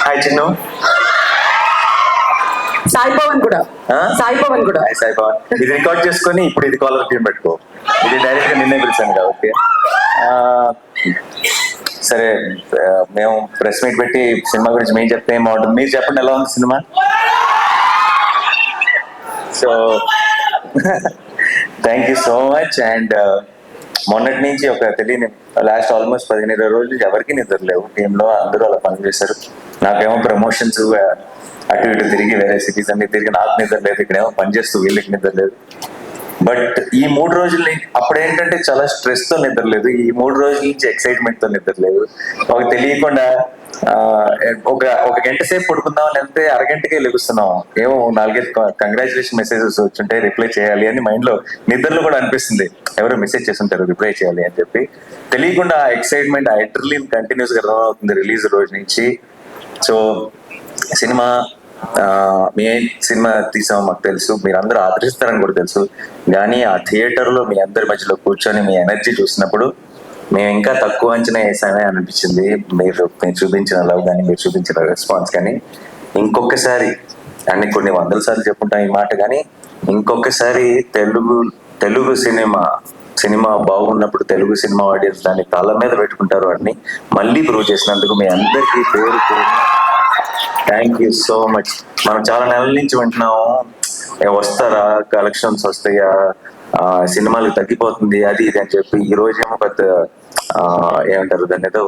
Hi Chinnu Sai Pawan కూడా? సాయి పవన్ కూడా. సాయి పవన్. ఇది రికార్డ్ చేసుకొని ఇప్పుడు ఇది కాలర్ ట్యూన్ పెట్టుకో. ఇది డైరెక్ట్గా నిన్నే పిలిచాను కాబట్టి ఆ, సరే మేము ప్రెస్ మీట్ పెట్టి సినిమా గురించి మేము చెప్తే ఏం బాగుంటుంది? మీరు చెప్పండి ఎలా ఉంది cinema? So thank you so much and మొన్నటి నుంచి ఒక తెలియని లాస్ట్ ఆల్మోస్ట్ పదిహేను ఇరవై రోజులు ఎవరికి నిద్ర లేవు. టీంలో అందరూ అలా పనిచేశారు. నాకేమో ప్రమోషన్స్ అటు ఇటు తిరిగి వేరే సిటీస్ అన్ని తిరిగి నాకు నిద్ర లేదు ఇక్కడేమో పనిచేస్తూ వీళ్ళకి నిద్ర లేదు. బట్ ఈ మూడు రోజుల నుంచి అప్పుడు ఏంటంటే చాలా స్ట్రెస్తో నిద్ర లేదు. ఈ మూడు రోజుల నుంచి ఎక్సైట్మెంట్తో నిద్ర లేదు. ఒక తెలియకుండా ఒక ఒక గంట సేపు పడుకుందాం లేకపోతే అరగంటకే లెగుస్తున్నాం ఏమో నాలుగైదు కంగ్రాచులేషన్ మెసేజెస్ వచ్చుంటే రిప్లై చేయాలి అని మైండ్లో నిద్రలో కూడా అనిపిస్తుంది. ఎవరో మెసేజ్ చేస్తుంటారు రిప్లై చేయాలి అని చెప్పి. తెలియకుండా ఆ ఎక్సైట్మెంట్ ఆ ఎడ్రలిన్ కంటిన్యూస్గా రన్ అవుతుంది రిలీజ్ రోజు నుంచి. సో సినిమా ఆ, మీ సినిమా తీసామో మాకు తెలుసు. మీరు అందరూ ఆదరిస్తారని కూడా తెలుసు. కానీ ఆ థియేటర్లో మీ అందరి మధ్యలో కూర్చొని మీ ఎనర్జీ చూసినప్పుడు మేము ఇంకా తక్కువ అంచనా వేసామే అనిపించింది. మీరు మీరు చూపించిన లవ్ కానీ మీరు చూపించిన రెస్పాన్స్ కానీ ఇంకొకసారి అన్ని కొన్ని వందల సార్లు చెప్పుంటాం ఈ మాట కానీ ఇంకొకసారి తెలుగు తెలుగు సినిమా సినిమా బాగున్నప్పుడు తెలుగు సినిమా ఆడియన్స్ దాన్ని తల మీద పెట్టుకుంటారు అని మళ్ళీ ప్రూవ్ చేసినందుకు మీ అందరికీ పేరు థ్యాంక్ యూ సో మచ్ మనం చాలా నెలల నుంచి వింటున్నాము వస్తారా? కలెక్షన్స్ వస్తాయా? ఆ, సినిమాలు తగ్గిపోతుంది అది ఇది అని చెప్పి ఈ రోజేమో పెద్ద ఏమంటారు దాని ఏదో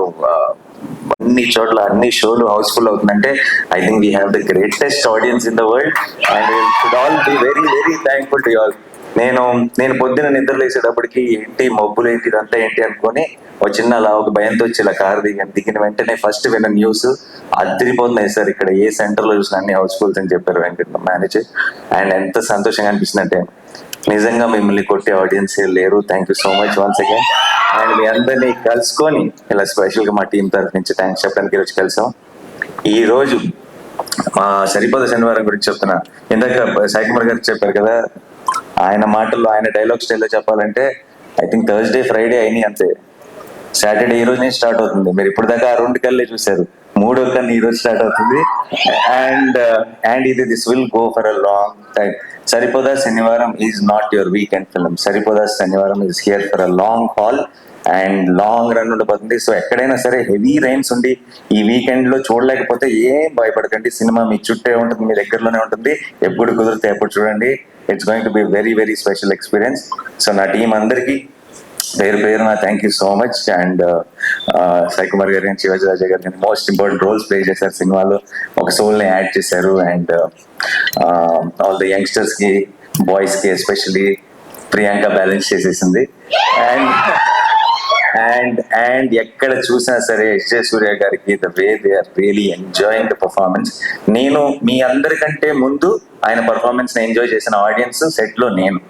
అన్ని చోట్ల అన్ని షోలు హౌస్ఫుల్ అవుతుందంటే I think we have the greatest audience in the world and should all be very very thankful to all నేను నేను పొద్దున నిద్ర లేసేటప్పటికి ఏంటి మబ్బులు ఏంటి ఇదంతా ఏంటి అనుకొని ఒక చిన్న అలా ఒక భయంతో వచ్చి ఇలా కారు దిగాను. దిగిన వెంటనే ఫస్ట్ విన్న న్యూస్ అదిరిపోతున్నాయి సార్ ఇక్కడ ఏ సెంటర్లో చూసిన అన్ని హౌస్ఫుల్స్ అని చెప్పారు వెంకట మేనేజర్ అండ్ ఎంత సంతోషంగా అనిపిస్తుందంటే నిజంగా మిమ్మల్ని కొట్టే ఆడియన్స్ లేరు. Thank you so much once again and మీ అందరినీ కలుసుకొని ఇలా స్పెషల్గా మా టీం తరఫు నుంచి థ్యాంక్స్ చెప్పడానికి ఈరోజు కలిసాం. ఈ రోజు మా సరిపోద శనివారం గురించి చెప్తున్నా. ఇందాక సాయి కుమార్ గారు చెప్పారు కదా ఆయన మాటల్లో ఆయన డైలాగ్ స్టైల్లో చెప్పాలంటే ఐ థింక్ థర్స్డే ఫ్రైడే అయినాయి అంతే. సాటర్డే ఈ రోజు నుంచి స్టార్ట్ అవుతుంది. మీరు ఇప్పుడు దాకా ఆ రెండు కల్లే చూశారు. మూడో కన్ను ఈరోజు స్టార్ట్ అవుతుంది. అండ్ అండ్ uh, ఇది this will go for a long time Saripodhaa Sanivaaram is not your weekend film Saripodhaa Sanivaaram is here for a long haul and long run ఉండబోతుంది. సో ఎక్కడైనా సరే హెవీ రైన్స్ ఉండి ఈ వీకెండ్లో చూడలేకపోతే ఏం భయపడకండి. Cinema మీ చుట్టే ఉంటుంది మీ దగ్గరలోనే ఉంటుంది. ఎప్పుడు కుదిరితే ఎప్పుడు చూడండి. It's going to be very very special experience so నా టీం అందరికీ పేరు పేరు నా thank you so much and Sai Kumar గారి నుంచి Shivaji Raja most important roles play చేశారు సినిమాలో. ఒక సోల్ని యాడ్ చేశారు. అండ్ ఆల్ ద యంగ్స్టర్స్కి బాయ్స్కి ఎస్పెషల్లీ ప్రియాంక బ్యాలెన్స్ చేసేసింది. అండ్ అండ్ అండ్ ఎక్కడ చూసినా సరే ఎస్జే సూర్య గారికి the way they are really enjoying the performance నేను మీ అందరికంటే ముందు ఆయన పర్ఫార్మెన్స్ ఎంజాయ్ చేసిన ఆడియన్స్ సెట్లో నేను.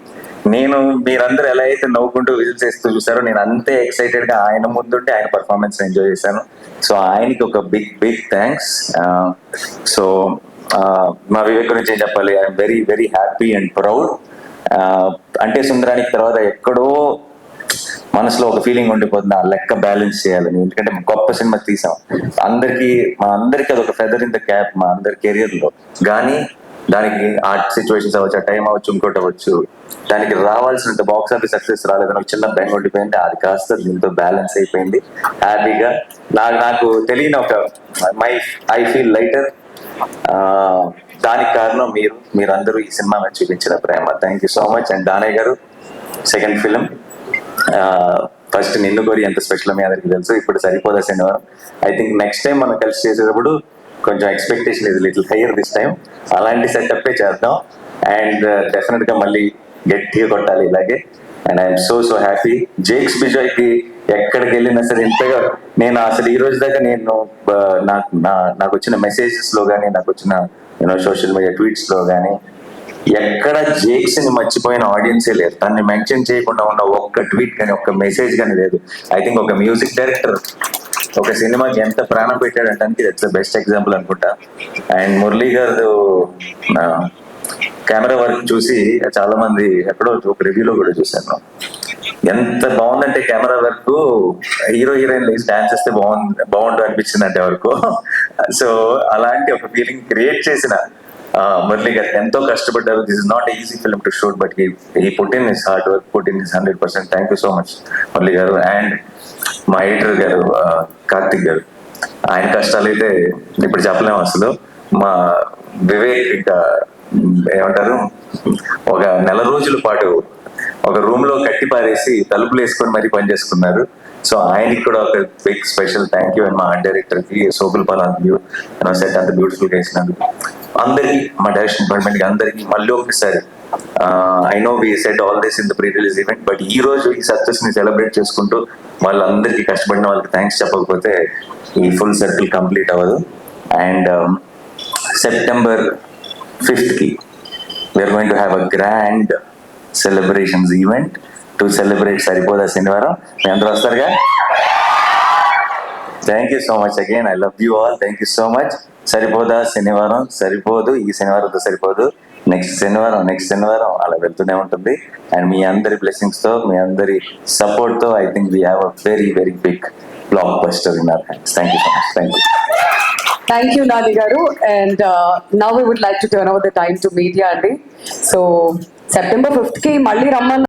నేను మీరందరూ ఎలా అయితే నవ్వుకుంటూ విజిల్ చేస్తూ చూసారో నేను అంతే ఎక్సైటెడ్గా ఆయన ముందుంటే ఆయన పర్ఫార్మెన్స్ ఎంజాయ్ చేశాను. సో ఆయనకి ఒక బిగ్ బిగ్ థ్యాంక్స్ సో మా వివేక్ గురించి ఏం చెప్పాలి? I'm very very happy and proud Ante Sundaraniki తర్వాత ఎక్కడో మనసులో ఒక ఫీలింగ్ ఉండిపోతుంది ఆ లెక్క బ్యాలెన్స్ చేయాలని. ఎందుకంటే గొప్ప సినిమా తీసాం. అందరికి మా అందరికి అది ఒక ఫెదర్ ఇన్ ద క్యాప్ మా అందరి కెరియర్లో. కానీ దానికి ఆ సిచ్యువేషన్స్ అవ్వచ్చు ఆ టైం అవ్వచ్చు ఇంకోటి అవ్వచ్చు. దానికి రావాల్సినంత బాక్స్ ఆఫీస్ సక్సెస్ రాలేదని ఒక చిన్న బెంగ ఉండిపోయింది. అది కాస్త దీంతో బ్యాలెన్స్ అయిపోయింది. హ్యాపీగా నాకు నాకు తెలియని ఒక మై ఐ ఫీల్ లైటర్ దానికి కారణం మీరు మీరందరూ ఈ సినిమా మీద చూపించిన ప్రేమ. Thank you so much and Danayya గారు సెకండ్ ఫిలిం ఫస్ట్ నిన్ను కోరి ఎంత స్పెషల్ మీ అందరికి తెలుసు. ఇప్పుడు Saripodhaa cinema? I think next time మనం కలిసి చేసేటప్పుడు కొంచెం ఎక్స్పెక్టేషన్ ఇది లిటిల్ హైయర్ దిస్ టైం అలాంటి సెటప్ చేద్దాం. అండ్ డెఫినెట్ uh, గా మళ్ళీ గట్టిగా కొట్టాలి ఇలాగే. And I'm so so happy Jakes బిజాయ్కి ఎక్కడికి వెళ్ళినా సరే ఇంతగా నేను అసలు ఈ రోజు దాకా నేను నాకు నా- నాకు వచ్చిన మెసేజెస్లో కానీ నాకు వచ్చిన యూనో సోషల్ మీడియా ట్వీట్స్లో కానీ ఎక్కడ జేక్స్ని మర్చిపోయిన ఆడియన్సే లేరు తనని మెన్షన్ చేయకుండా ఉన్న ఒక్క ట్వీట్ కానీ ఒక్క మెసేజ్ కానీ లేదు. ఐ థింక్ ఒక మ్యూజిక్ డైరెక్టర్ ఒక సినిమాకి ఎంత ప్రాణం పెట్టాడంటే ఇట్స్ ద బెస్ట్ ఎగ్జాంపుల్ అనుకుంటా. అండ్ మురళీ గారు కెమెరా వర్క్ చూసి చాలా మంది ఎక్కడో ఒక రివ్యూలో కూడా చూశాను. ఎంత బాగుందంటే కెమెరా వర్క్ హీరో హీరోయిన్ లేచి డాన్స్ చేస్తే బాగుంది బాగుండు అనిపించింది అంటే వరకు సో అలాంటి ఒక ఫీలింగ్ క్రియేట్ చేసిన మురళి గారు ఎంతో కష్టపడ్డారు. This is not easy film to shoot but ఈ put in his hard work put in his hundred percent thank you so much Murali గారు. అండ్ మా ఎడిటర్ గారు కార్తిక్ గారు. ఆయన కష్టాలు అయితే ఇప్పుడు చెప్పలేము అసలు. మా వివేక్ ఇంకా ఏమంటారు ఒక నెల రోజుల పాటు ఒక రూమ్లో కట్టి పారేసి తలుపులు వేసుకొని మరీ పనిచేసుకున్నారు సో ఆయనకి కూడా ఒక big special thank you and మా ఆర్ట్ డైరెక్టర్కి సోకుల్ పాలంతు సెట్ అంత బ్యూటిఫుల్గా వేసినందుకు అందరికి మా డైరెక్షన్ డిపార్ట్మెంట్కి అందరికి మళ్ళీ ఒకసారి I know we said all this in the pre release event but ఈ రోజు ఈ సక్సెస్ని సెలబ్రేట్ చేసుకుంటూ వాళ్ళందరికీ కష్టపడిన వాళ్ళకి థ్యాంక్స్ చెప్పకపోతే ఈ ఫుల్ సర్కిల్ కంప్లీట్ అవ్వదు. And September ఫిఫ్త్కి we're going to have a grand celebrations event to celebrate Saripodhaa Sanivaaram మీ అందరూ వస్తారుగా? Thank you so much again I love you all thank you so much Saripodhaa Sanivaaram? సరిపోదు. ఈ శనివారంతో సరిపోదు. Next శనివారం next శనివారం అలా వెళ్తూనే ఉంటుంది. And మీ అందరి బ్లెస్సింగ్స్తో మీ అందరి సపోర్ట్తో I think we have a very very big blockbuster in our hands thank you so much thank you thank you Nani గారు and now we would like to turn over the time to media అండి. So September ఫిఫ్త్కి మళ్ళీ రమ్మన్న